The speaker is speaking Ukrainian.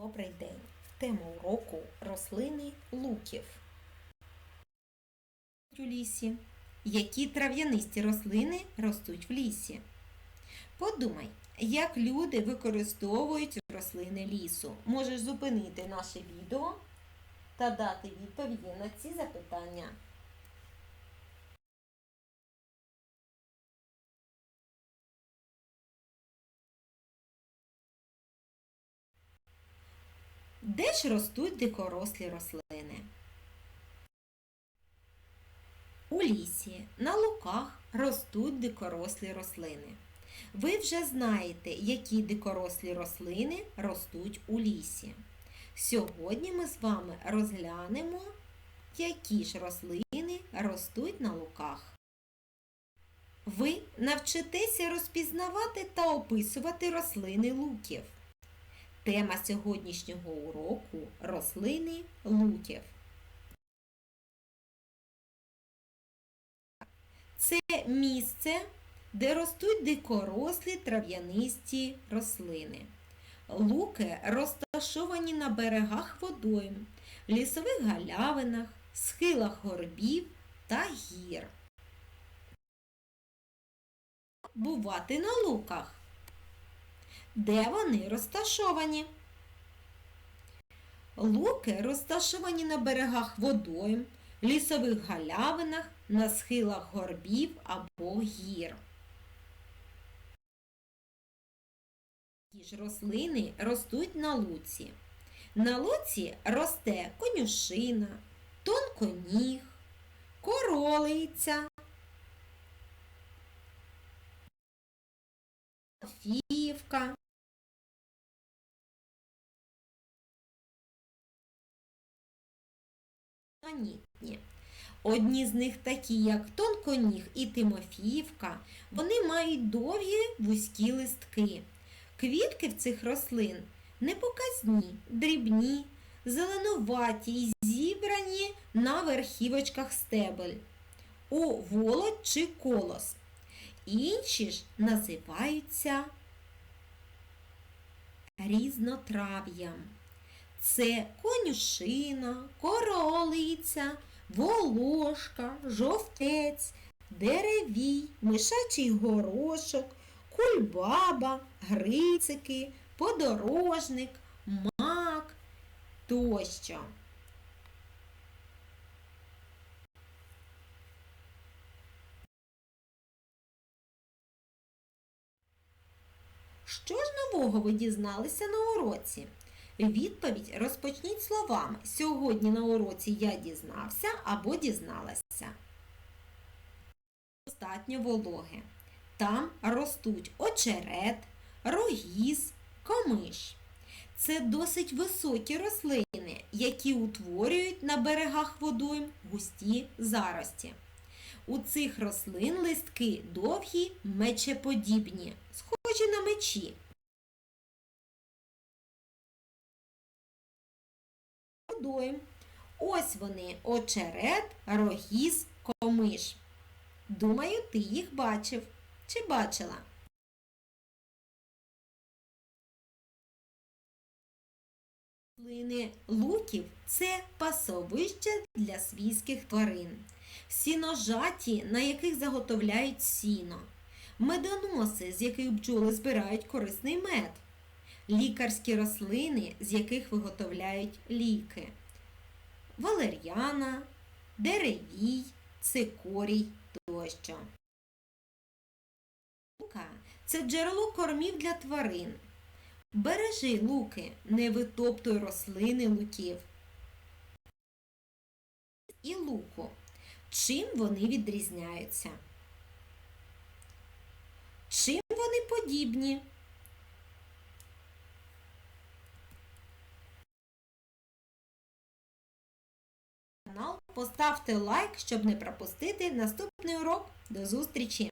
Добрий день! Тема уроку рослини луків. У лісі. Які трав'янисті рослини ростуть в лісі? Подумай, як люди використовують рослини лісу. Можеш зупинити наше відео та дати відповіді на ці запитання. Де ж ростуть дикорослі рослини? У лісі, на луках ростуть дикорослі рослини. Ви вже знаєте, які дикорослі рослини ростуть у лісі. Сьогодні ми з вами розглянемо, які ж рослини ростуть на луках. Ви навчитеся розпізнавати та описувати рослини луків. Тема сьогоднішнього уроку рослини луків. Це місце, де ростуть дикорослі трав'янисті рослини. Луки розташовані на берегах водойм, лісових галявинах, схилах горбів та гір. Бувати на луках. Де вони розташовані? Луки розташовані на берегах водойм, лісових галявинах, на схилах горбів або гір. Які ж рослини ростуть на луці? На луці росте конюшина, тонконіг, королиця, фіївка, Однотипні. Одні з них такі, як тонконіг і Тимофіївка, вони мають довгі вузькі листки. Квітки в цих рослин непоказні, дрібні, зеленуваті й зібрані на верхівочках стебель у волоть чи колос. Інші ж називаються різнотрав'ям. Це конюшина, королиця, волошка, жовтець, деревій, мишачий горошок, кульбаба, грицики, подорожник, мак тощо. Що ж нового ви дізналися на уроці? Відповідь розпочніть словами Сьогодні на уроці я дізнався або дізналася. Достатньо вологе. Там ростуть очерет, рогіз, комиш. Це досить високі рослини, які утворюють на берегах водойм густі зарості. У цих рослин листки довгі, мечеподібні, схожі на мечі. Ось вони очерет, рогіз, комиш. Думаю, ти їх бачив чи бачила. Рослини луків це пасовище для свійських тварин. Сіножаті, на яких заготовляють сіно, медоноси, з яких бджоли збирають корисний мед лікарські рослини, з яких виготовляють ліки, валер'яна, деревій, цикорій тощо. Лука це джерело кормів для тварин. Бережи луки, не витоптуй рослини луків. І луку. Чим вони відрізняються? Чим вони подібні? поставте лайк, щоб не пропустити наступний урок. До зустрічі!